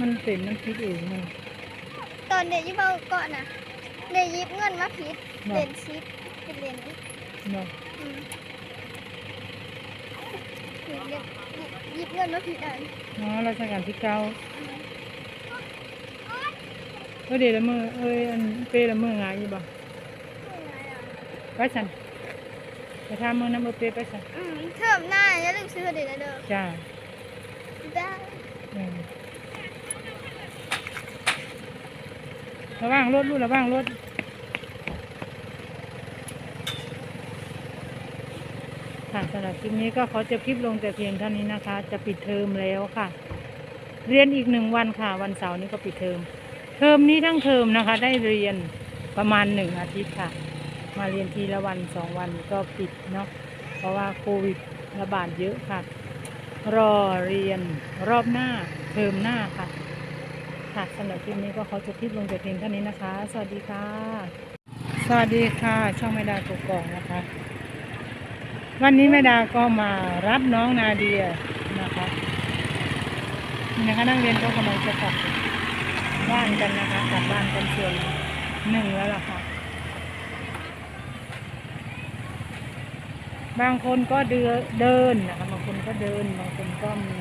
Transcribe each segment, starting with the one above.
มันเป็นมันคิดเองมันตอนเด็กยี่เบาก่อนน่ะเด็กยิบเงินมาผิดเนาะเรียนชิปเป็นเรียนนี้เนาะอืมเรียนเรียนยิบเงินมาผิดอันอ๋อราชการที่เก้าเอ้ยเดี๋ยวละมือเอ้ยอันเปรละมืองายอยู่บ่ไปสันไปทำมือน้ำเออเปรไปสันอืมเทอมหน้าอย่าลืมซื้อเด็กนะเด้อจ้าได้ อืม ระวังรถลูกระวังรถค่ะสำหรับคลิปนี้ก็ขอจบคลิปลงแต่เพียงเท่านี้นะคะ จะปิดเทอมแล้วค่ะ เรียนอีกหนึ่งวันค่ะ วันเสาร์นี้ก็ปิดเทอม เทอมนี้ทั้งเทอมนะคะ ได้เรียนประมาณหนึ่งอาทิตย์ค่ะ มาเรียนทีละวันสองวันก็ปิดเนาะเพราะว่าโควิดระบาดเยอะค่ะ รอเรียนรอบหน้าเทอมหน้าค่ะ ค่ะสำหรับคลิปนี้ก็ขอจบคลิปลงแต่เพียงเท่านี้นะคะ สวัสดีค่ะ สวัสดีค่ะ ช่องแม่ดากกอกนะคะ วันนี้แม่ดาก็มารับน้องนาเดียนะคะนี่นะคะนักเรียนก็กำลังจะกลับบ้านกันนะคะกลับบ้านกันส่วนหนึ่งแล้วล่ะค่ะ บางคนก็เดินเดินนะคะบางคนก็เดิน บางคนก็มี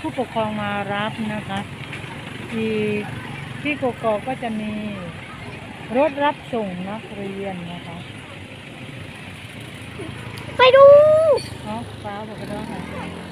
ผู้ปกครองมารับนะคะ ที่ที่กกอกก็จะมีรถรับส่งนักเรียนนะคะไปดู เนาะฟ้าบอกกันว่าไงเมื่อไหร